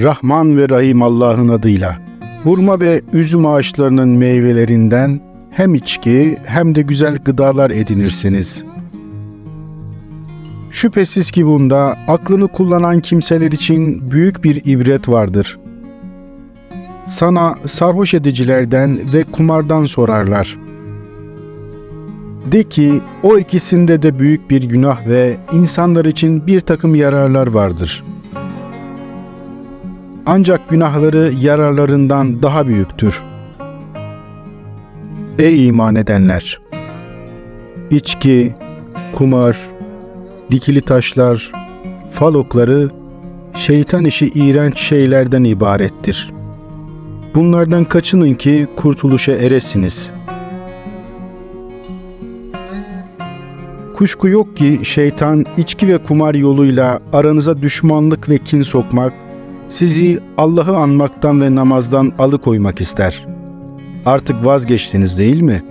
Rahman ve Rahim Allah'ın adıyla. Hurma ve üzüm ağaçlarının meyvelerinden hem içki hem de güzel gıdalar edinirsiniz. Şüphesiz ki bunda aklını kullanan kimseler için büyük bir ibret vardır. Sana sarhoş edicilerden ve kumardan sorarlar. De ki o ikisinde de büyük bir günah ve insanlar için bir takım yararlar vardır. Ancak günahları yararlarından daha büyüktür. Ey iman edenler! İçki, kumar, dikili taşlar, fal okları, şeytan işi iğrenç şeylerden ibarettir. Bunlardan kaçının ki kurtuluşa eresiniz.'' Kuşku yok ki şeytan içki ve kumar yoluyla aranıza düşmanlık ve kin sokmak, sizi Allah'ı anmaktan ve namazdan alıkoymak ister. Artık vazgeçtiniz değil mi?